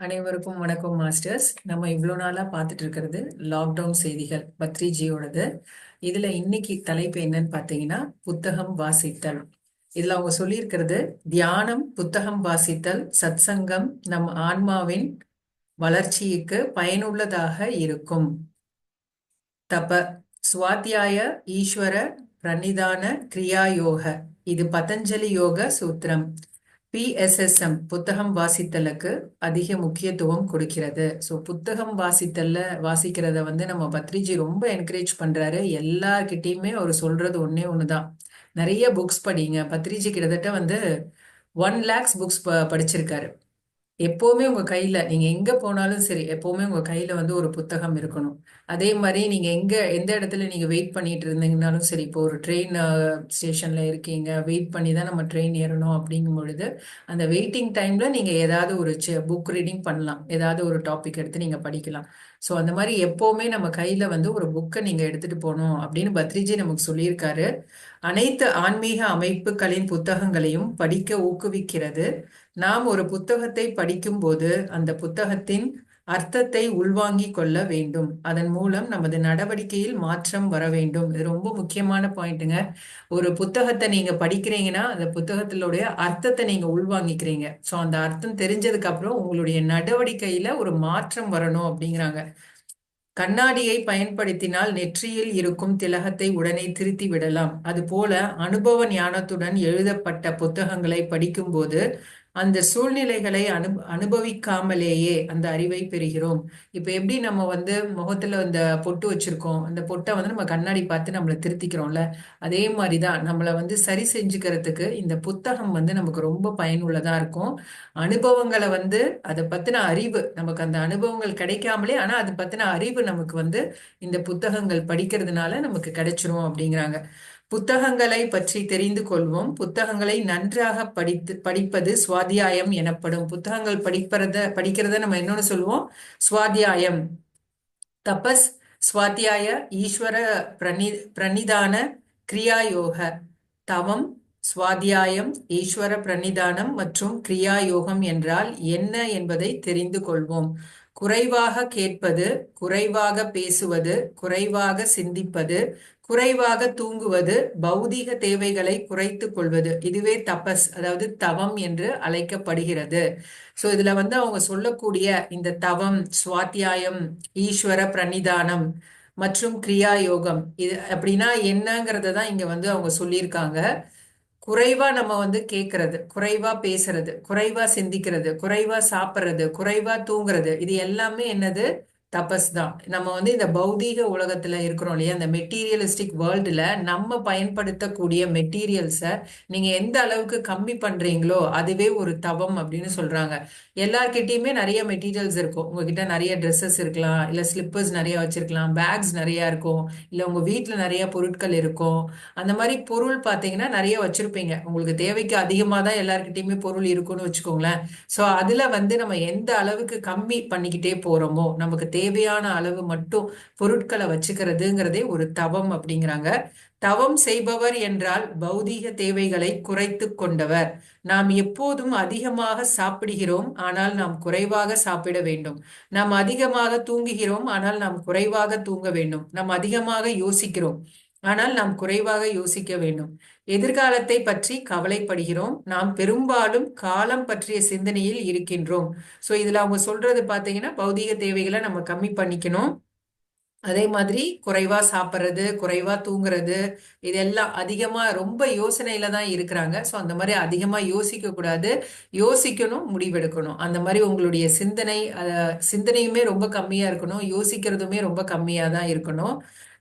அனைவருக்கும் வணக்கம் மாஸ்டர்ஸ். நம்ம இவ்வளோ நாளாக பார்த்துட்டு இருக்கிறது லாக்டவுன் செய்திகள் பத்ரிஜியோடது. இதில் இன்னைக்கு தலைப்பு என்னன்னு பார்த்தீங்கன்னா புத்தகம் வாசித்தல். இதில் அவங்க சொல்லியிருக்கிறது தியானம் புத்தகம் வாசித்தல் சத்சங்கம் நம் ஆன்மாவின் வளர்ச்சிக்கு பயனுள்ளதாக இருக்கும். தப சுவாத்தியாய ஈஸ்வர பிரணிதான கிரியா யோக இது பதஞ்சலி யோக சூத்திரம். பிஎஸ்எஸ்எம் புத்தகம் வாசித்தலுக்கு அதிக முக்கியத்துவம் கொடுக்கிறது. ஸோ புத்தகம் வாசித்தல்ல வாசிக்கிறத வந்து நம்ம பத்ரிஜி ரொம்ப என்கரேஜ் பண்றாரு. எல்லார்கிட்டயுமே அவர் சொல்றது ஒன்னே ஒண்ணுதான். நிறைய புக்ஸ் படிங்க. பத்ரிஜி கிட்டத்தட்ட வந்து ஒன் லேக்ஸ் புக்ஸ் படிச்சிருக்காரு. எப்போவுமே உங்கள் கையில் நீங்கள் எங்கே போனாலும் சரி எப்போவுமே உங்கள் கையில் வந்து ஒரு புத்தகம் இருக்கணும். அதே மாதிரி நீங்கள் எங்கே எந்த இடத்துல நீங்கள் வெயிட் பண்ணிட்டு இருந்தீங்கனாலும் சரி இப்போ ஒரு ட்ரெயின் ஸ்டேஷனில் இருக்கீங்க வெயிட் பண்ணி தான் நம்ம ட்ரெயின் ஏறணும் அப்படிங்கும் பொழுது அந்த வெயிட்டிங் டைமில் நீங்கள் ஏதாவது ஒரு புக் ரீடிங் பண்ணலாம். ஏதாவது ஒரு டாபிக் எடுத்து நீங்கள் படிக்கலாம். ஸோ அந்த மாதிரி எப்போவுமே நம்ம கையில் வந்து ஒரு புக்கை நீங்கள் எடுத்துகிட்டு போகணும் அப்படின்னு பத்ரிஜி நமக்கு சொல்லியிருக்காரு. அனைத்து ஆன்மீக அமைப்புகளின் புத்தகங்களையும் படிக்க ஊக்குவிக்கிறது. நாம் ஒரு புத்தகத்தை படிக்கும்போது அந்த புத்தகத்தின் அர்த்தத்தை உள்வாங்கிக் கொள்ள வேண்டும். அதன் மூலம் நமது நடவடிக்கையில் மாற்றம் வர வேண்டும். இது ரொம்ப முக்கியமான பாயிண்ட்டுங்க. ஒரு புத்தகத்தை நீங்க படிக்கிறீங்கன்னா அந்த புத்தகத்தினுடைய அர்த்தத்தை நீங்க உள்வாங்கிக்கிறீங்க. ஸோ அந்த அர்த்தம் தெரிஞ்சதுக்கு அப்புறம் உங்களுடைய நடவடிக்கையில ஒரு மாற்றம் வரணும் அப்படிங்கிறாங்க. கண்ணாடியை பயன்படுத்தினால் நெற்றியில் இருக்கும் திலகத்தை உடனே திருத்தி விடலாம். அதுபோல அனுபவ ஞானத்துடன் எழுதப்பட்ட புத்தகங்களை படிக்கும்போது அந்த சூழ்நிலைகளை அனு அனுபவிக்காமலேயே அந்த அறிவை பெறுகிறோம். இப்போ எப்படி நம்ம வந்து முகத்துல அந்த பொட்டு வச்சிருக்கோம் அந்த பொட்டை வந்து நம்ம கண்ணாடி பார்த்து நம்மளை திருத்திக்கிறோம்ல அதே மாதிரி தான் நம்மளை வந்து சரி செஞ்சுக்கிறதுக்கு இந்த புத்தகம் வந்து நமக்கு ரொம்ப பயனுள்ளதா இருக்கும். அனுபவங்களை வந்து அதை பத்தின அறிவு நமக்கு அந்த அனுபவங்கள் கிடைக்காமலே ஆனா அதை பத்தின அறிவு நமக்கு வந்து இந்த புத்தகங்கள் படிக்கிறதுனால நமக்கு கிடைச்சிரும் அப்படிங்கிறாங்க. புத்தகங்களை பற்றி தெரிந்து கொள்வோம். புத்தகங்களை நன்றாக படித்து படிப்பது சுவாத்தியாயம் எனப்படும். புத்தகங்கள் படிப்பறத படிக்கிறத நம்ம என்னன்னு சொல்லுவோம். சுவாத்தியாயம். தபஸ் சுவாத்தியாய ஈஸ்வர பிரணி பிரணிதான கிரியாயோக. தவம் சுவாத்தியாயம் ஈஸ்வர பிரணிதானம் மற்றும் கிரியாயோகம் என்றால் என்ன என்பதை தெரிந்து கொள்வோம். குறைவாக கேட்பது குறைவாக பேசுவது குறைவாக சிந்திப்பது குறைவாக தூங்குவது பௌதீக தேவைகளை குறைத்து கொள்வது இதுவே தபஸ் அதாவது தவம் என்று அழைக்கப்படுகிறது. ஸோ இதுல வந்து அவங்க சொல்லக்கூடிய இந்த தவம் சுவாத்தியாயம் ஈஸ்வர பிரணிதானம் மற்றும் கிரியா யோகம் இது அப்படின்னா என்னங்கிறத தான் இங்க வந்து அவங்க சொல்லியிருக்காங்க. குறைவா நம்ம வந்து கேட்கறது குறைவா பேசுறது குறைவா சிந்திக்கிறது குறைவா சாப்பிட்றது குறைவா தூங்குறது இது எல்லாமே என்னது? தபஸ் தான். நம்ம வந்து இந்த பௌதீக உலகத்துல இருக்கிறோம் இல்லையா? அந்த மெட்டீரியலிஸ்டிக் வேர்ல்டுல நம்ம பயன்படுத்தக்கூடிய மெட்டீரியல்ஸை நீங்க எந்த அளவுக்கு கம்மி பண்றீங்களோ அதுவே ஒரு தவம் அப்படின்னு சொல்றாங்க. எல்லார்கிட்டயுமே நிறைய மெட்டீரியல்ஸ் இருக்கும். உங்ககிட்ட நிறைய ட்ரெஸ்ஸஸ் இருக்கலாம். இல்ல ஸ்லிப்பர்ஸ் நிறைய வச்சிருக்கலாம். பேக்ஸ் நிறைய இருக்கும். இல்ல உங்க வீட்டுல நிறைய பொருட்கள் இருக்கும். அந்த மாதிரி பொருள் பாத்தீங்கன்னா நிறைய வச்சிருப்பீங்க. உங்களுக்கு தேவைக்கு அதிகமா தான் எல்லார்கிட்டயுமே பொருள் இருக்கும்னு வச்சுக்கோங்களேன். சோ அதுல வந்து நம்ம எந்த அளவுக்கு கம்மி பண்ணிக்கிட்டே போறோமோ நமக்கு தேவையான அளவு மட்டும் பொருட்களை வச்சுக்கிறதுங்கிறதே ஒரு தவம் அப்படிங்கிறாங்க. தவம் செய்பவர் என்றால் பௌதீக தேவைகளை குறைத்து கொண்டவர். நாம் எப்போதும் அதிகமாக சாப்பிடுகிறோம் ஆனால் நாம் குறைவாக சாப்பிட வேண்டும். நாம் அதிகமாக தூங்குகிறோம் ஆனால் நாம் குறைவாக தூங்க வேண்டும். நாம் அதிகமாக யோசிக்கிறோம். ஆனால் நாம் குறைவாக யோசிக்க வேண்டும். எதிர்காலத்தை பற்றி கவலைப்படுகிறோம். நாம் பெரும்பாலும் காலம் பற்றிய சிந்தனையில் இருக்கின்றோம். ஸோ இதுல அவங்க சொல்றது பாத்தீங்கன்னா பௌதீக தேவைகளை நம்ம கம்மி பண்ணிக்கணும். அதே மாதிரி குறைவா சாப்பிட்றது குறைவா தூங்குறது இதெல்லாம் அதிகமா ரொம்ப யோசனையில தான் இருக்கிறாங்க. ஸோ அந்த மாதிரி அதிகமா யோசிக்க கூடாது. யோசிக்கணும் முடிவெடுக்கணும். அந்த மாதிரி உங்களுடைய சிந்தனை சிந்தனையுமே ரொம்ப கம்மியா இருக்கணும். யோசிக்கிறதுமே ரொம்ப கம்மியா தான் இருக்கணும்.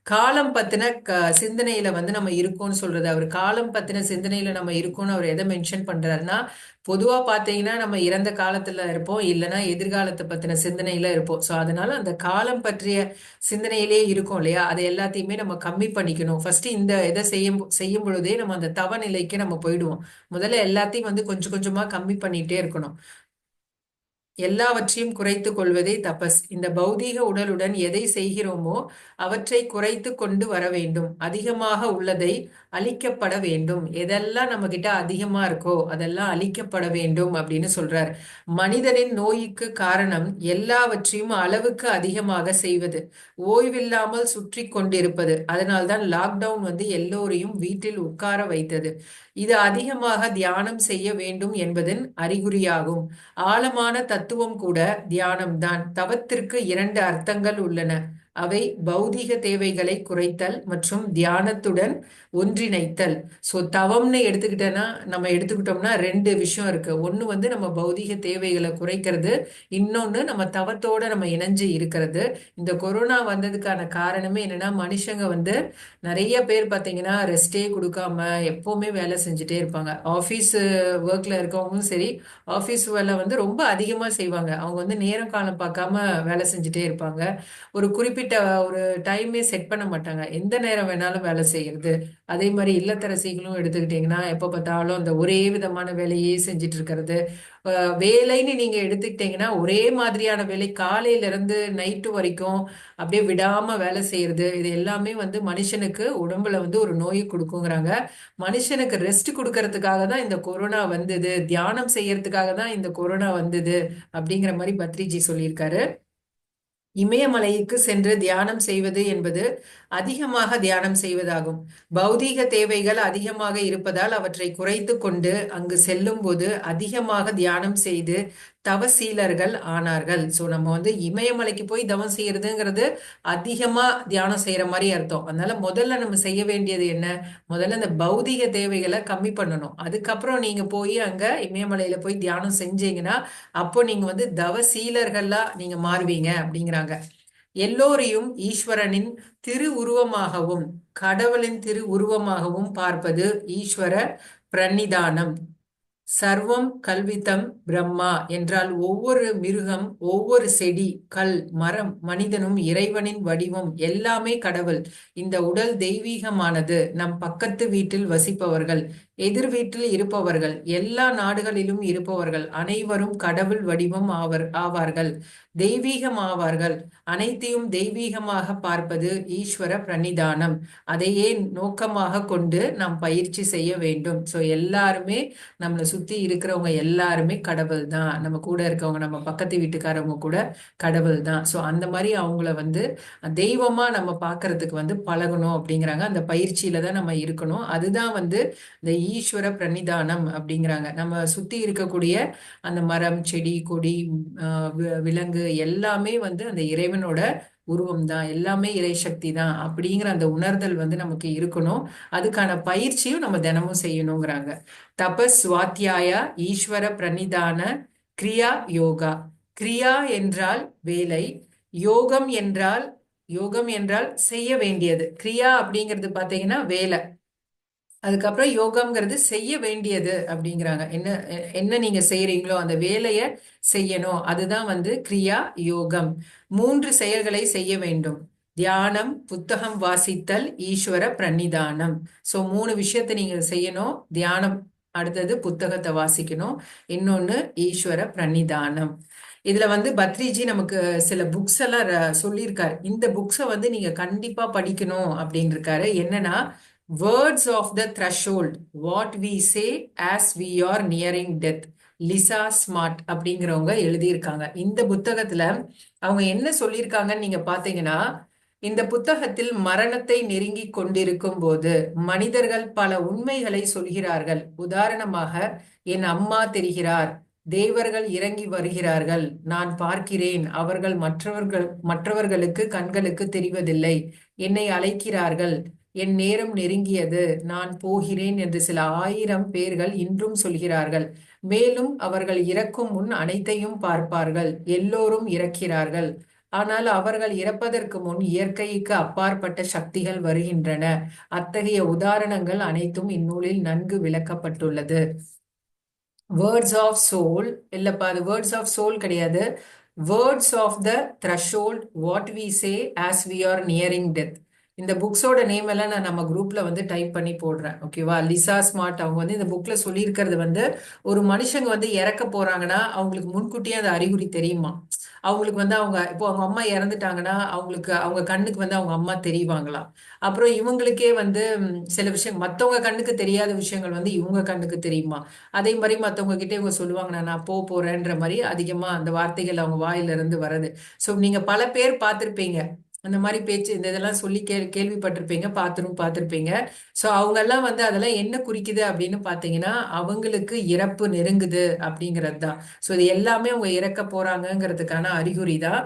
காலம் பத்தின க சிந்தனையில வந்து நம்ம இருக்கோம்னு சொல்றது. அவர் காலம் பத்தின சிந்தனையில நம்ம இருக்கோம்னு அவர் எதை மென்ஷன் பண்றாருன்னா பொதுவா பாத்தீங்கன்னா நம்ம இறந்த காலத்துல இருப்போம் இல்லைன்னா எதிர்காலத்தை பத்தின சிந்தனையில இருப்போம். ஸோ அதனால அந்த காலம் பற்றிய சிந்தனையிலே இருக்கும் இல்லையா? அதை எல்லாத்தையுமே நம்ம கம்மி பண்ணிக்கணும். ஃபர்ஸ்ட் இந்த இதை செய்யும் செய்யும் பொழுதே நம்ம அந்த தவ நிலைக்கு நம்ம போயிடுவோம். முதல்ல எல்லாத்தையும் வந்து கொஞ்சம் கொஞ்சமா கம்மி பண்ணிட்டே இருக்கணும். எல்லாவற்றையும் குறைத்து கொள்வதே தபஸ். இந்த பௌதீக உடலுடன் எதை செய்கிறோமோ அவற்றை குறைத்து கொண்டு வர வேண்டும். அதிகமாக உள்ளதை அழிக்கப்பட வேண்டும். எதெல்லாம் நம்ம கிட்ட அதிகமா இருக்கோ அதெல்லாம் அழிக்கப்பட வேண்டும் அப்படின்னு சொல்றார். மனிதனின் நோய்க்கு காரணம் எல்லாவற்றையும் அளவுக்கு அதிகமாக செய்வது. ஓய்வில்லாமல் சுற்றி கொண்டிருப்பது. அதனால்தான் லாக்டவுன் வந்து எல்லோரையும் வீட்டில் உட்கார வைத்தது. இது அதிகமாக தியானம் செய்ய வேண்டும் என்பதன் அறிகுறியாகும். ஆழமான தத்துவம் கூட தியானம்தான். தவத்திற்கு இரண்டு அர்த்தங்கள் உள்ளன. அவை பௌதிக தேவைகளை குறைத்தல் மற்றும் தியானத்துடன் ஒன்றிணைத்தல். ஸோ தவம்னு எடுத்துக்கிட்டேன்னா நம்ம எடுத்துக்கிட்டோம்னா ரெண்டு விஷயம் இருக்கு. ஒன்று வந்து நம்ம பௌதிக தேவைகளை குறைக்கிறது இன்னொன்று நம்ம தவத்தோட நம்ம இணைஞ்சு இருக்கிறது. இந்த கொரோனா வந்ததுக்கான காரணமே என்னன்னா மனுஷங்க வந்து நிறைய பேர் பார்த்தீங்கன்னா ரெஸ்டே கொடுக்காம எப்பவுமே வேலை செஞ்சுட்டே இருப்பாங்க. ஆஃபீஸ் ஒர்க்கில் இருக்கவங்களும் சரி ஆஃபீஸ் வேலை வந்து ரொம்ப அதிகமாக செய்வாங்க. அவங்க வந்து நேரம் காலம் பார்க்காம வேலை செஞ்சுட்டே இருப்பாங்க. ஒரு குறிப்பிட்ட ஒரு டைமே செட் பண்ண மாட்டாங்க. எந்த நேரம் வேணாலும் வேலை செய்யறது. அதே மாதிரி இல்லத்தரசிகளும் எடுத்துக்கிட்டிங்கன்னா எப்போ பார்த்தாலும் அந்த ஒரே விதமான வேலையே செஞ்சுட்டு இருக்கிறது. வேலைன்னு நீங்க எடுத்துக்கிட்டீங்கன்னா ஒரே மாதிரியான வேலை காலையில இருந்து நைட்டு வரைக்கும் அப்படியே விடாம வேலை செய்யறது. இது எல்லாமே வந்து மனுஷனுக்கு உடம்புல வந்து ஒரு நோய் கொடுக்குங்கிறாங்க. மனுஷனுக்கு ரெஸ்ட் கொடுக்கறதுக்காக தான் இந்த கொரோனா வந்தது. தியானம் செய்யறதுக்காக தான் இந்த கொரோனா வந்தது அப்படிங்கிற மாதிரி பத்ரிஜி சொல்லியிருக்காரு. இமயமலைக்கு சென்று தியானம் செய்வது என்பது அதிகமாக தியானம் செய்வதாகும். பௌதீக தேவைகள் அதிகமாக இருப்பதால் அவற்றை குறைத்து கொண்டு அங்கு செல்லும் போது அதிகமாக தியானம் செய்து தவசீலர்கள் ஆனார்கள். ஸோ நம்ம வந்து இமயமலைக்கு போய் தவம் செய்யறதுங்கிறது அதிகமாக தியானம் செய்கிற மாதிரி அர்த்தம். அதனால முதல்ல நம்ம செய்ய வேண்டியது என்ன? முதல்ல அந்த பௌதிக தேவைகளை கம்மி பண்ணணும். அதுக்கப்புறம் நீங்கள் போய் அங்கே இமயமலையில் போய் தியானம் செஞ்சீங்கன்னா அப்போ நீங்கள் வந்து தவசீலர்களாக நீங்கள் மாறுவீங்க அப்படிங்கிறாங்க. எல்லோரையும் ஈஸ்வரனின் திரு உருவமாகவும் கடவுளின் திரு உருவமாகவும் பார்ப்பது ஈஸ்வர பிரணிதானம். சர்வம் கல்வித்தம் பிரம்மா என்றால் ஒவ்வொரு மிருகம் ஒவ்வொரு செடி கல் மரம் மனிதனும் இறைவனின் வடிவம் எல்லாமே கடவுள். இந்த உடல் தெய்வீகமானது நம் பக்கத்து வீட்டில் வசிப்பவர்கள். எதிர் வீட்டில் இருப்பவர்கள் எல்லா நாடுகளிலும் இருப்பவர்கள் அனைவரும் கடவுள் வடிவம் ஆவர் ஆவார்கள் தெய்வீகம் ஆவார்கள். அனைத்தையும் தெய்வீகமாக பார்ப்பது ஈஸ்வர பிரணிதானம். அதையே நோக்கமாக கொண்டு நாம் பயிற்சி செய்ய வேண்டும்? ஸோ எல்லாருமே நம்மளை சுத்தி இருக்கிறவங்க எல்லாருமே கடவுள் தான். நம்ம கூட இருக்கவங்க நம்ம பக்கத்து வீட்டுக்காரவங்க கூட கடவுள் தான். ஸோ அந்த மாதிரி அவங்கள வந்து தெய்வமா நம்ம பார்க்கறதுக்கு வந்து பழகணும் அப்படிங்கிறாங்க. அந்த பயிற்சியில தான் நம்ம இருக்கணும். அதுதான் வந்து இந்த ஈஸ்வர பிரணிதானம் அப்படிங்கிறாங்க. நம்ம சுத்தி இருக்கக்கூடிய அந்த மரம் செடி கொடி விலங்கு எல்லாமே வந்து அந்த இறைவனோட உருவம் தான். எல்லாமே இறை சக்தி தான் அப்படிங்கிற அந்த உணர்தல் வந்து நமக்கு இருக்கணும். அதுக்கான பயிற்சியும் நம்ம தினமும் செய்யணுங்கிறாங்க. தபஸ் சுவாத்தியாயா ஈஸ்வர பிரணிதான கிரியா யோகா. கிரியா என்றால் வேலை யோகம் என்றால் யோகம் என்றால் செய்ய வேண்டியது. கிரியா அப்படிங்கிறது பார்த்தீங்கன்னா வேலை. அதுக்கப்புறம் யோகம்ங்கிறது செய்ய வேண்டியது அப்படிங்கிறாங்க. என்ன என்ன நீங்க செய்யறீங்களோ அந்த வேலையை செய்யணும். அதுதான் வந்து கிரியா யோகம். மூன்று செயல்களை செய்ய வேண்டும். தியானம் புத்தகம் வாசித்தல் ஈஸ்வர பிரணிதானம். ஸோ மூணு விஷயத்த நீங்க செய்யணும். தியானம் அடுத்தது புத்தகத்தை வாசிக்கணும். இன்னொன்னு ஈஸ்வர பிரணிதானம். இதுல வந்து பத்ரிஜி நமக்கு சில புக்ஸ் எல்லாம் சொல்லியிருக்காரு. இந்த புக்ஸை வந்து நீங்க கண்டிப்பா படிக்கணும் அப்படின்னு இருக்காரு என்னன்னா words of the threshold what we say as we are nearing death Lisa Smart அப்படிங்கிறவங்க எழுதியிருக்காங்க. இந்த புத்தகத்துல அவங்க என்ன சொல்லியிருக்காங்கன்னு நீங்க பாத்தீங்கன்னா இந்த புத்தகத்தில் மரணத்தை நெருங்கி கொண்டிருக்கும் போது மனிதர்கள் பல உண்மைகளை சொல்கிறார்கள். உதாரணமாக என் அம்மா தெரிகிறார். தேவர்கள் இறங்கி வருகிறார்கள். நான் பார்க்கிறேன். அவர்கள் மற்றவர்கள் மற்றவர்களுக்கு கண்களுக்கு தெரிவதில்லை. என்னை அழைக்கிறார்கள். என் நேரம் நெருங்கியது நான் போகிறேன் என்று சில ஆயிரம் பேர்கள் இன்றும் சொல்கிறார்கள். மேலும் அவர்கள் இறக்கும் முன் அனைத்தையும் பார்ப்பார்கள். எல்லோரும் இறக்கிறார்கள். ஆனால் அவர்கள் இறப்பதற்கு முன் இயற்கைக்கு அப்பாற்பட்ட சக்திகள் வருகின்றன. அத்தகைய உதாரணங்கள் அனைத்தும் இந்நூலில் நன்கு விளக்கப்பட்டுள்ளது. வேர்ட்ஸ் ஆஃப் சோல் இல்லப்பா அது வேர்ட்ஸ் ஆஃப் சோல் கிடையாது. Words of the threshold what we say as we are nearing death இந்த புக்ஸோட நேம் எல்லாம் நான் நம்ம குரூப்ல வந்து டைப் பண்ணி போடுறேன் ஓகேவா லிசா ஸ்மார்ட் அவங்க வந்து இந்த புக்ல சொல்லியிருக்கிறது வந்து ஒரு மனுஷங்க வந்து இறக்க போறாங்கன்னா அவங்களுக்கு முன்கூட்டியே அந்த அறிகுறி தெரியுமா? அவங்களுக்கு வந்து அவங்க இப்போ அவங்க அம்மா இறந்துட்டாங்கன்னா அவங்களுக்கு அவங்க கண்ணுக்கு வந்து அவங்க அம்மா தெரிவாங்களாம் அப்புறம் இவங்களுக்கே வந்து சில விஷயம் மற்றவங்க கண்ணுக்கு தெரியாத விஷயங்கள் வந்து இவங்க கண்ணுக்கு தெரியுமா? அதே மாதிரி மற்றவங்க கிட்டே இவங்க சொல்லுவாங்க நான் போக போறேன்ற மாதிரி அதிகமா அந்த வார்த்தைகள் அவங்க வாயிலிருந்து வர்றது. வருது ஸோ நீங்க பல பேர் பார்த்துருப்பீங்க. அந்த மாதிரி பேச்சு இந்த இதெல்லாம் சொல்லி கே கேள்விப்பட்டிருப்பீங்க பார்த்துரும் பார்த்துருப்பீங்க. ஸோ அவங்கெல்லாம் வந்து அதெல்லாம் என்ன குறிக்குது அப்படின்னு பார்த்தீங்கன்னா அவங்களுக்கு இறப்பு நெருங்குது அப்படிங்கிறது தான். ஸோ இது எல்லாமே அவங்க இறக்க போறாங்கங்கிறதுக்கான அறிகுறி தான்.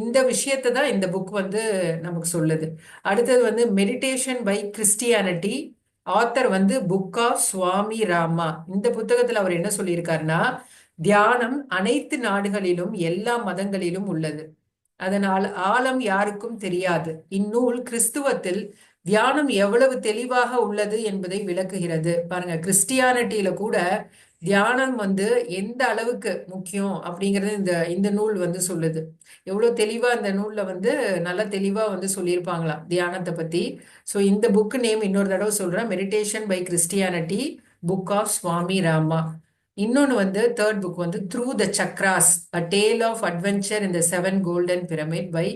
இந்த விஷயத்தை தான் இந்த புக் வந்து நமக்கு சொல்லுது. அடுத்தது வந்து மெடிடேஷன் பை கிறிஸ்டியானிட்டி ஆத்தர் வந்து புக் ஆஃப் சுவாமி ராமா இந்த புத்தகத்தில் அவர் என்ன சொல்லியிருக்காருன்னா தியானம் அனைத்து நாடுகளிலும் எல்லா மதங்களிலும் உள்ளது. அதனால் ஆழம் யாருக்கும் தெரியாது. இந்நூல் கிறிஸ்துவத்தில் தியானம் எவ்வளவு தெளிவாக உள்ளது என்பதை விளக்குகிறது. பாருங்க கிறிஸ்டியானிட்டியில கூட தியானம் வந்து எந்த அளவுக்கு முக்கியம் அப்படிங்கறது இந்த இந்த நூல் வந்து சொல்லுது. எவ்வளவு தெளிவா இந்த நூல்ல வந்து நல்ல தெளிவா வந்து சொல்லியிருப்பாங்களாம் தியானத்தை பத்தி. ஸோ இந்த புக் நேம் இன்னொரு தடவை சொல்றேன். Meditation by Christianity book of Swami Rama இன்னொன்று வந்து தேர்ட் புக் வந்து through the chakras a tale of adventure இந்த seven golden pyramid by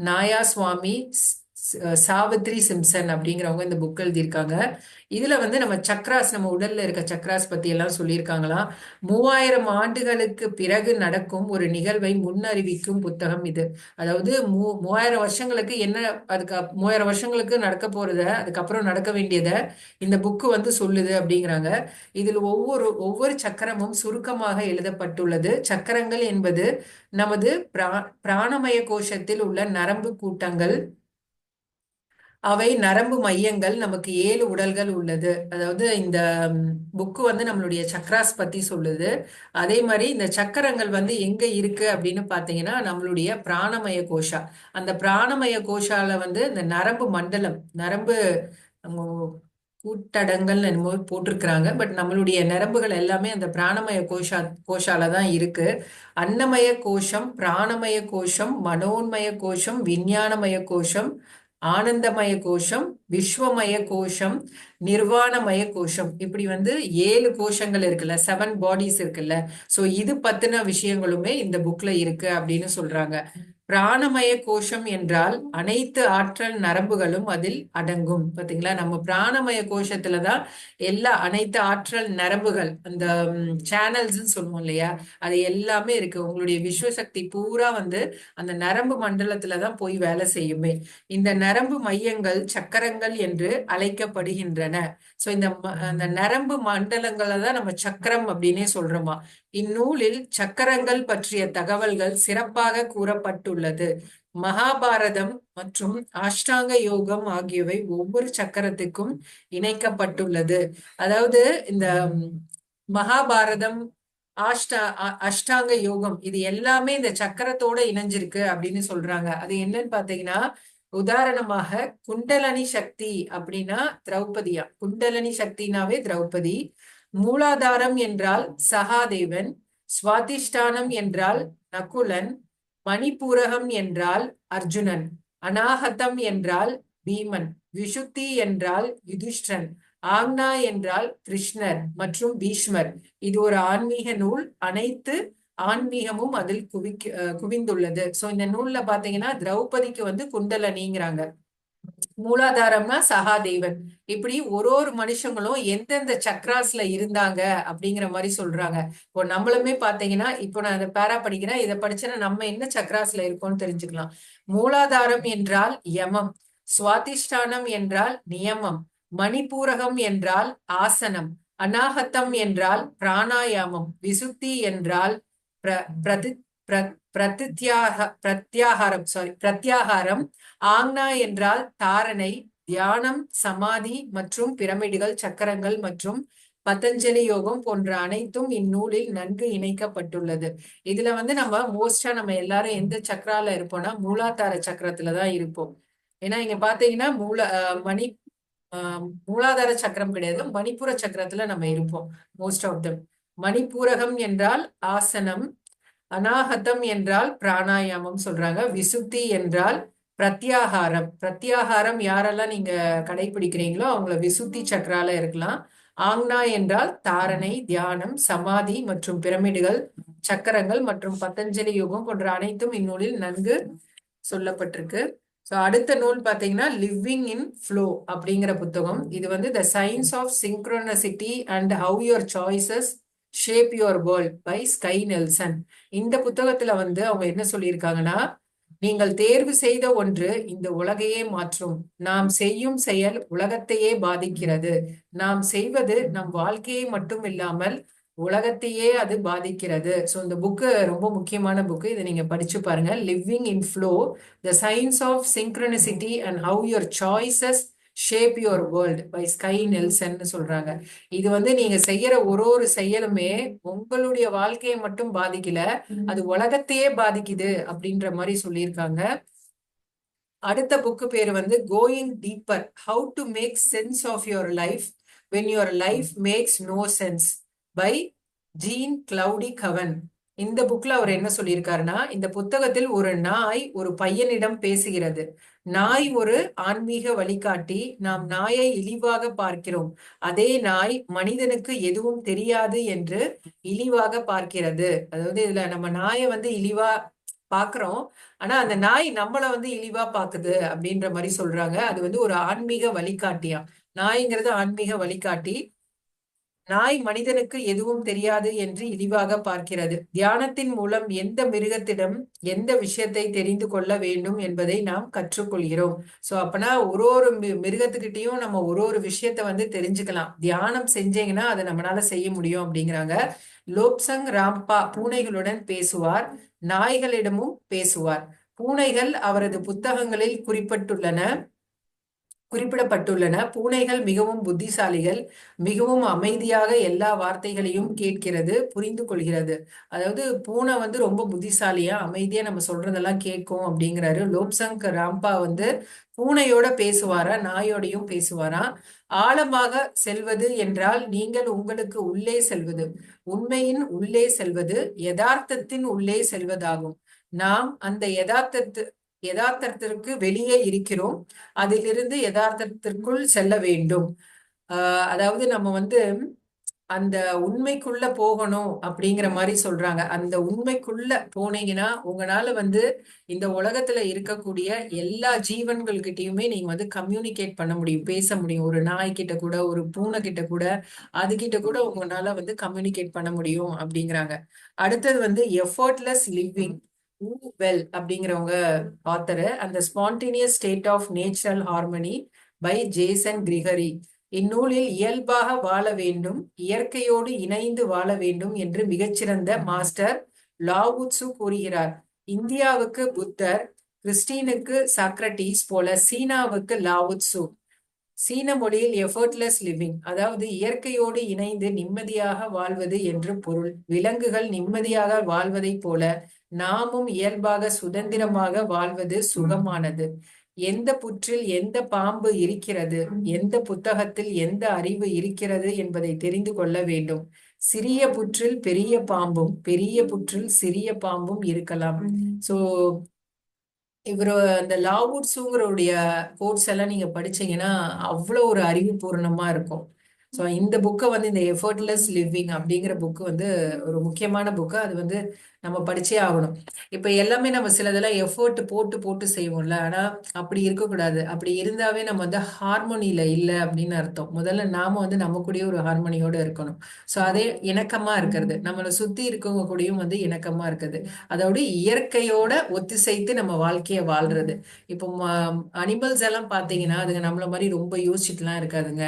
Nayaswami Savitri Simpson அப்படிங்கிறவங்க இந்த புக் எழுதியிருக்காங்க. இதுல வந்து நம்ம சக்ராஸ் நம்ம உடல்ல இருக்க சக்ராஸ் பத்தி எல்லாம் சொல்லியிருக்காங்களாம் மூவாயிரம் ஆண்டுகளுக்கு பிறகு நடக்கும் ஒரு நிகழ்வை முன்னறிவிக்கும் புத்தகம் இது. அதாவது மூ மூவாயிரம் வருஷங்களுக்கு என்ன அதுக்கு மூவாயிரம் வருஷங்களுக்கு நடக்க போறத அதுக்கப்புறம் நடக்க வேண்டியதை இந்த புக்கு வந்து சொல்லுது அப்படிங்கிறாங்க. இதில் ஒவ்வொரு ஒவ்வொரு சக்கரமும் சுருக்கமாக எழுதப்பட்டுள்ளது. சக்கரங்கள் என்பது நமது பிரா பிராணமய கோஷத்தில் உள்ள நரம்பு கூட்டங்கள் அவை நரம்பு மையங்கள் நமக்கு ஏழு உடல்கள் உள்ளது. அதாவது இந்த புக்கு வந்து நம்மளுடைய சக்ராஸ் பத்தி சொல்லுது. அதே மாதிரி இந்த சக்கரங்கள் வந்து எங்க இருக்கு அப்படின்னு பாத்தீங்கன்னா நம்மளுடைய பிராணமய கோஷா. அந்த பிராணமய கோஷால வந்து இந்த நரம்பு மண்டலம் நரம்பு கூட்டடங்கள்னு என்னமோ போட்டிருக்கிறாங்க. பட் நம்மளுடைய நரம்புகள் எல்லாமே அந்த பிராணமய கோஷா கோஷால தான் இருக்கு. அன்னமய கோஷம் பிராணமய கோஷம் மனோன்மய கோஷம் விஞ்ஞானமய கோஷம் ஆனந்தமய கோஷம் விஸ்வமய கோஷம் நிர்வாணமய கோஷம் இப்படி வந்து ஏழு கோஷங்கள் இருக்குல்ல செவன் பாடிஸ் இருக்குல்ல. சோ இது பத்தின விஷயங்களுமே இந்த புக்ல இருக்கு அப்படின்னு சொல்றாங்க. பிராணமய கோஷம் என்றால் அனைத்து ஆற்றல் நரம்புகளும் அதில் அடங்கும். பாத்தீங்களா? நம்ம பிராணமய கோஷத்துல தான் எல்லா அனைத்து ஆற்றல் நரம்புகள் அந்த சேனல்ஸ்ன்னு சொல்லுவோம் இல்லையா? அது எல்லாமே இருக்கு. உங்களுடைய விஸ்வசக்தி பூரா வந்து அந்த நரம்பு மண்டலத்துல தான் போய் வேலை செய்யுமே. இந்த நரம்பு மையங்கள் சக்கரங்கள் என்று அழைக்கப்படுகின்றன. சோ இந்த அந்த நரம்பு மண்டலங்களை தான் நம்ம சக்கரம் அப்படின்னே சொல்றோமா? இந்நூலில் சக்கரங்கள் பற்றிய தகவல்கள் சிறப்பாக கூறப்பட்டுள்ளது. மகாபாரதம் மற்றும் அஷ்டாங்க யோகம் ஆகியவை ஒவ்வொரு சக்கரத்துக்கும் இணைக்கப்பட்டுள்ளது. அதாவது இந்த மகாபாரதம் ஆஷ்டா அஷ்டாங்க யோகம் இது எல்லாமே இந்த சக்கரத்தோட இணைஞ்சிருக்கு அப்படின்னு சொல்றாங்க. அது என்னன்னு பாத்தீங்கன்னா உதாரணமாக குண்டலனி சக்தி அப்படின்னா திரௌபதியா? குண்டலனி சக்தினாவே திரௌபதி. மூலாதாரம் என்றால் சகாதேவன். சுவாதிஷ்டானம் என்றால் நகுலன். மணிபூரகம் என்றால் அர்ஜுனன். அநாகதம் என்றால் பீமன். விஷுத்தி என்றால் யுதிஷ்டன் ஆக்னா என்றால் கிருஷ்ணர் மற்றும் பீஷ்மர். இது ஒரு ஆன்மீக நூல். அனைத்து ஆன்மீகமும் அதில் குவிக்க குவிந்துள்ளது. சோ இந்த நூல்ல பாத்தீங்கன்னா திரௌபதிக்கு வந்து குண்டலனிங்கிறாங்க மூலாதாரம்னா சகாதேவன். இப்படி ஒரு ஒரு மனுஷங்களும் எந்தெந்த சக்ராஸ்ல இருந்தாங்க அப்படிங்கிற மாதிரி சொல்றாங்க. இப்போ நம்மளுமே பாத்தீங்கன்னா இப்போ நான் அதை பேரா படிக்கிறேன். இதை படிச்சேன்னா நம்ம என்ன சக்ராஸ்ல இருக்கோம்னு தெரிஞ்சுக்கலாம். மூலாதாரம் என்றால் யமம். சுவாதிஷ்டானம் என்றால் நியமம். மணிபூரகம் என்றால் ஆசனம். அநாகத்தம் என்றால் பிராணாயாமம். விசுத்தி என்றால் பிர பிரதி பிர பிரத்யாக பிரத்யாகாரம் சாரி பிரத்யாகாரம் ஆங்னா என்றால் தாரணை தியானம் சமாதி மற்றும் பிரமிடுகள் சக்கரங்கள் மற்றும் பதஞ்சலி யோகம் போன்ற அனைத்தும் இந்நூலில் நன்கு இணைக்கப்பட்டுள்ளது. இதுல வந்து நம்ம மோஸ்டா நம்ம எல்லாரும் எந்த சக்கரால இருப்போம்னா மூலாதார சக்கரத்துல தான் இருப்போம். ஏன்னா இங்க பாத்தீங்கன்னா மூல அஹ் மணி ஆஹ் மூலாதார சக்கரம் கிடையாது மணிப்புற சக்கரத்துல நம்ம இருப்போம் மோஸ்ட் ஆஃப் தம் மணிப்பூரகம் என்றால் ஆசனம் அநாகதம் என்றால் பிராணாயாமம் சொல்றாங்க. விசுத்தி என்றால் பிரத்யாகாரம். பிரத்யாகாரம் யாரெல்லாம் நீங்க கடைபிடிக்கிறீங்களோ அவங்கள விசுத்தி சக்கரால இருக்கலாம். ஆங்னா என்றால் தாரணை தியானம் சமாதி மற்றும் பிரமிடுகள் சக்கரங்கள் மற்றும் பதஞ்சலி யுகம் போன்ற அனைத்தும் இந்நூலில் நன்கு சொல்லப்பட்டிருக்கு. ஸோ அடுத்த நூல் பார்த்தீங்கன்னா லிவிங் இன் ஃப்ளோ அப்படிங்கிற புத்தகம். இது வந்து the science of synchronicity and how your choices shape your world by Sky Nelson இந்த புத்தகத்துல வந்து அவங்க என்ன சொல்லியிருக்காங்கன்னா நீங்கள் தேர்வு செய்த ஒன்று இந்த உலகையே மாற்றும். நாம் செய்யும் செயல் உலகத்தையே பாதிக்கிறது. நாம் செய்வது நம் வாழ்க்கையை மட்டும் இல்லாமல் உலகத்தையே அது பாதிக்கிறது. ஸோ இந்த புக்கு ரொம்ப முக்கியமான புக்கு இதை நீங்க படிச்சு பாருங்க. Living in flow the science of synchronicity and how your choices shape your world by Sky Nelson சொல்றாங்க. இது வந்து நீங்க செய்யற ஒரு ஒரு செயலுமே உங்களுடைய வாழ்க்கையை மட்டும் பாதிக்கல அது உலகத்தையே பாதிக்குது அப்படின்ற மாதிரி சொல்லியிருக்காங்க. அடுத்த புக்கு பேர் வந்து going deeper how to make sense of your life when your life makes no sense by Jean Cloudy Cowan இந்த புக்ல அவர் என்ன சொல்லியிருக்காருன்னா இந்த புத்தகத்தில் ஒரு நாய் ஒரு பையனிடம் பேசுகிறது. நாய் ஒரு ஆன்மீக வழிகாட்டி. நாம் நாயை இழிவாக பார்க்கிறோம். அதே நாய் மனிதனுக்கு எதுவும் தெரியாது என்று இழிவாக பார்க்கிறது. அதாவது இதுல நம்ம நாயை வந்து இழிவா பாக்குறோம் ஆனா அந்த நாய் நம்மள வந்து இழிவா பாக்குது அப்படின்ற மாதிரி சொல்றாங்க. அது வந்து ஒரு ஆன்மீக வழிகாட்டியா? நாய்ங்கிறது ஆன்மீக வழிகாட்டி. நாய் மனிதனுக்கு எதுவும் தெரியாது என்று இழிவாக பார்க்கிறது. தியானத்தின் மூலம் எந்த மிருகத்திடம் எந்த விஷயத்தை தெரிந்து கொள்ள வேண்டும் என்பதை நாம் கற்றுக்கொள்கிறோம். சோ அப்பனா ஒரு ஒரு மிருகத்துக்கிட்டையும் நம்ம ஒரு ஒரு விஷயத்த வந்து தெரிஞ்சுக்கலாம். தியானம் செஞ்சீங்கன்னா அதை நம்மளால செய்ய முடியும் அப்படிங்கிறாங்க. லோப்சங் ராம்பா பூனைகளுடன் பேசுவார் நாய்களிடமும் பேசுவார். பூனைகள் அவரது புத்தகங்களில் குறிப்பிட்டுள்ளன. குறிப்பிடப்பட்டுள்ளன. பூனைகள் மிகவும் புத்திசாலிகள் மிகவும் அமைதியாக எல்லா வார்த்தைகளையும் கேட்கிறது புரிந்து கொள்கிறது. அதாவது பூனை வந்து ரொம்ப புத்திசாலியா அமைதியா நம்ம சொல்றதெல்லாம் கேட்கும் அப்படிங்கிறாரு. லோப்சங் ராம்பா வந்து பூனையோட பேசுவாரா நாயோடையும் பேசுவாரா? ஆழமாக செல்வது என்றால் நீங்கள் உங்களுக்கு உள்ளே செல்வது உண்மையின் உள்ளே செல்வது யதார்த்தத்தின் உள்ளே செல்வதாகும். நாம் அந்த யதார்த்தத்து யதார்த்தத்திற்கு வெளியே இருக்கிறோம். அதிலிருந்து யதார்த்தத்திற்குள் செல்ல வேண்டும். ஆஹ் அதாவது நம்ம வந்து அந்த உண்மைக்குள்ள போகணும் அப்படிங்கிற மாதிரி சொல்றாங்க. அந்த உண்மைக்குள்ள போனீங்கன்னா உங்களால வந்து இந்த உலகத்துல இருக்கக்கூடிய எல்லா ஜீவன்கள்கிட்டயுமே நீங்க வந்து கம்யூனிகேட் பண்ண முடியும் பேச முடியும். ஒரு நாய் கிட்ட கூட ஒரு பூனை கிட்ட கூட அதுகிட்ட கூட உங்களால வந்து கம்யூனிகேட் பண்ண முடியும் அப்படிங்கிறாங்க. அடுத்தது வந்து எஃபர்ட்லெஸ் லிவிங் வெல் அப்படிங்கிறவங்க ஆத்தரு அந்த spontaneous state of natural harmony by Jason Gregory இந்நூலில் இயல்பாக வாழ வேண்டும் இயற்கையோடு இணைந்து வாழ வேண்டும் என்று மிகச்சிறந்த மாஸ்டர் லாவுட்சு கூறுகிறார். இந்தியாவுக்கு புத்தர் கிறிஸ்டீனுக்கு சாக்ரட்டிஸ் போல சீனாவுக்கு லாவுட்சு சீன மொழியில் எஃபர்ட்லெஸ் லிவிங் அதாவது இயற்கையோடு இணைந்து நிம்மதியாக வாழ்வது என்று பொருள். விலங்குகள் நிம்மதியாக வாழ்வதைப் போல நாமும் இயல்பாக சுதந்திரமாக வாழ்வது சுகமானது. எந்த புற்றில் எந்த பாம்பு இருக்கிறது எந்த புத்தகத்தில் எந்த அறிவு இருக்கிறது என்பதை தெரிந்து கொள்ள வேண்டும். சிறிய புற்றில் பெரிய பாம்பும் பெரிய புற்றில் சிறிய பாம்பும் இருக்கலாம். சோ இவர் அந்த லாவூட்ஸுங்கிறவுடைய கோட்ஸ் எல்லாம் நீங்க படிச்சீங்கன்னா அவ்வளோ ஒரு அறிவுபூர்ணமா இருக்கும். ஸோ இந்த புக்கை வந்து இந்த எஃபர்ட்லெஸ் லிவிங் அப்படிங்கிற புக்கு வந்து ஒரு முக்கியமான புக்கு அது வந்து நம்ம படிச்சே ஆகணும். இப்ப எல்லாமே நம்ம சிலதெல்லாம் எஃபர்ட் போட்டு போட்டு செய்வோம்ல. ஆனா அப்படி இருக்கக்கூடாது. அப்படி இருந்தாவே நம்ம வந்து ஹார்மோனியில இல்லை அப்படின்னு அர்த்தம். முதல்ல நாம வந்து நம்ம கூடயே ஒரு ஹார்மோனியோட இருக்கணும். ஸோ அதே இணக்கமா இருக்கிறது. நம்மளை சுத்தி இருக்கவங்க கூடயும் வந்து இணக்கமா இருக்குது. அதோட இயற்கையோட ஒத்திசைத்து நம்ம வாழ்க்கையை வாழ்றது. இப்போ அனிமல்ஸ் எல்லாம் பாத்தீங்கன்னா அதுங்க நம்மள மாதிரி ரொம்ப யோசிச்சுட்டுலாம் இருக்காதுங்க.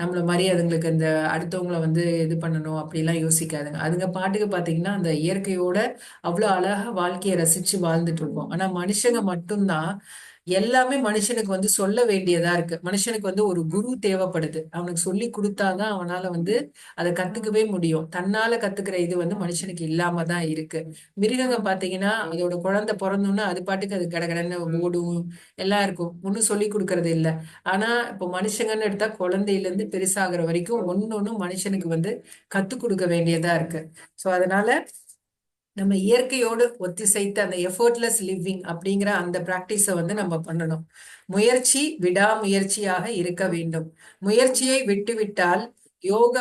நம்மள மாதிரி அதுங்களுக்கு இந்த அடுத்தவங்களை வந்து இது பண்ணணும் அப்படிலாம் யோசிக்காதுங்க. அதுங்க பாட்டுக்கு பாத்தீங்கன்னா அந்த இயற்கையோட அவ்வளவு அழகா வாழ்க்கையை ரசிச்சு வாழ்ந்துட்டு இருக்கோம். ஆனா மனுஷங்க மட்டும்தான் எல்லாமே மனுஷனுக்கு வந்து சொல்ல வேண்டியதா இருக்கு. மனுஷனுக்கு வந்து ஒரு குரு தேவைப்படுது. அவனுக்கு சொல்லி கொடுத்தாதான் அவனால வந்து அதை கத்துக்கவே முடியும். தன்னால கத்துக்கிற இது வந்து மனுஷனுக்கு இல்லாம தான் இருக்கு. மிருகங்க பாத்தீங்கன்னா அதோட குழந்தை பிறந்தோன்னா அது பாட்டுக்கு அது கடகடன்னு ஓடும். எல்லாம் இருக்கும். ஒன்னும் சொல்லி கொடுக்கறது இல்லை. ஆனா இப்போ மனுஷங்கன்னு எடுத்தா குழந்தையில இருந்து பெருசாகிற வரைக்கும் ஒன்னொன்னும் மனுஷனுக்கு வந்து கத்து கொடுக்க வேண்டியதா இருக்கு. சோ அதனால நம்ம இயற்கையோடு ஒத்திசைத்து அந்த எஃபர்ட்லெஸ் லிவிங் அப்படிங்கிற அந்த ப்ராக்டிஸை வந்து நம்ம பண்ணணும். முயற்சி விடாமுயற்சியாக இருக்க வேண்டும். முயற்சியை விட்டுவிட்டால் யோக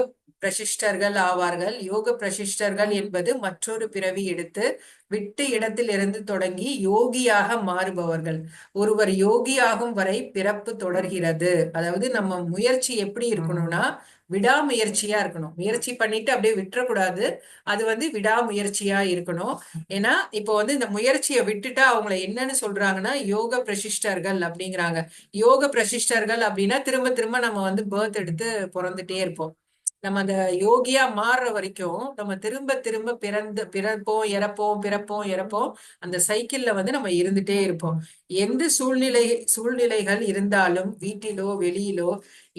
பிரசிஷ்டர்கள் ஆவார்கள். யோக பிரசிஷ்டர்கள் என்பது மற்றொரு பிறவி எடுத்து விட்டு இடத்திலிருந்து தொடங்கி யோகியாக மாறுபவர்கள். ஒருவர் யோகியாகும் வரை பிறப்பு தொடர்கிறது. அதாவது நம்ம முயற்சி எப்படி இருக்கணும்னா விடாமுயற்சியா இருக்கணும். முயற்சி பண்ணிட்டு அப்படியே விட்டுறக்கூடாது. அது வந்து விடாமுயற்சியா இருக்கணும். ஏன்னா இப்போ வந்து இந்த முயற்சியை விட்டுட்டா அவங்கள என்னன்னு சொல்றாங்கன்னா யோக பிரசிஷ்டர்கள் அப்படிங்கிறாங்க. யோக பிரசிஷ்டர்கள் அப்படின்னா திரும்ப திரும்ப நம்ம வந்து பேர்த் எடுத்து பிறந்துட்டே இருப்போம். நம்ம அந்த யோகியா மாறுற வரைக்கும் நம்ம திரும்ப திரும்ப பிறந்து பிறப்போம் இறப்போம் பிறப்போம் இறப்போம் அந்த சைக்கிள்ல வந்து நம்ம இருந்துட்டே இருப்போம். எந்த சூழ்நிலை சூழ்நிலைகள் இருந்தாலும் வீட்டிலோ வெளியிலோ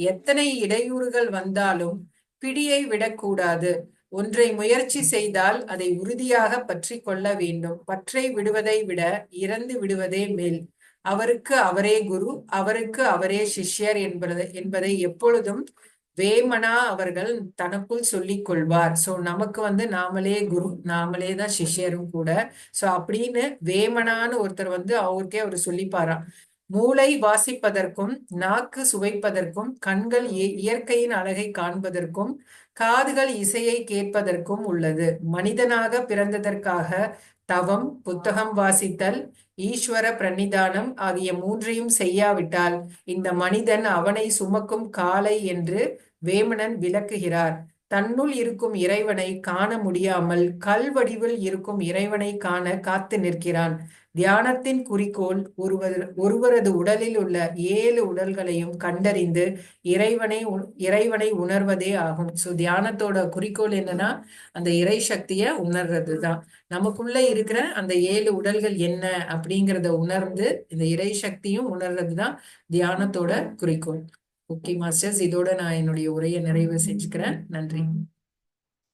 எத்தனை இடையூறுகள் வந்தாலும் பிடியை விடக்கூடாது. ஒன்றை முயற்சி செய்தால் அதை உறுதியாக பற்றி கொள்ள வேண்டும். பற்றை விடுவதை விட இறந்து விடுவதே மேல். அவருக்கு அவரே குரு அவருக்கு அவரே சிஷ்யர் என்பது என்பதை எப்பொழுதும் வேமனா அவர்கள் தனக்குள் சொல்லிக் கொள்வார். சோ நமக்கு வந்து நாமளே குரு நாமளே தான் சிஷ்யரும் கூட. சோ அப்படின்னு வேமனான்னு ஒருத்தர் வந்து அவருக்கே அவர் சொல்லிப்பாராம் மூளை வாசிப்பதற்கும் நாக்கு சுவைப்பதற்கும் கண்கள் இயற்கையின் அழகை காண்பதற்கும் காதுகள் இசையை கேட்பதற்கும் உள்ளது. மனிதனாக பிறந்ததற்காக தவம் புத்தகம் வாசித்தல் ஈஸ்வர பிரணிதானம் ஆகிய மூன்றையும் செய்யாவிட்டால் இந்த மனிதன் அவனை சுமக்கும் காலை என்று வேமனன் விளக்குகிறார். தன்னுள் இருக்கும் இறைவனை காண முடியாமல் கல் வடிவில் இருக்கும் இறைவனை காண காத்து நிற்கிறான். தியானத்தின் குறிக்கோள் ஒருவர் ஒருவரது உடலில் உள்ள ஏழு உடல்களையும் கண்டறிந்து இறைவனை இறைவனை உணர்வதே ஆகும். ஸோ தியானத்தோட குறிக்கோள் என்னன்னா அந்த இறை சக்தியை உணர்றது தான் நமக்குள்ள இருக்கிற அந்த ஏழு உடல்கள் என்ன அப்படிங்கிறத உணர்ந்து இந்த இறை சக்தியும் உணர்றது தான் தியானத்தோட குறிக்கோள். ஓகே மாஸ்டர்ஸ் இதோட நான் என்னுடைய உரையை நிறைவு செஞ்சுக்கிறேன். நன்றி.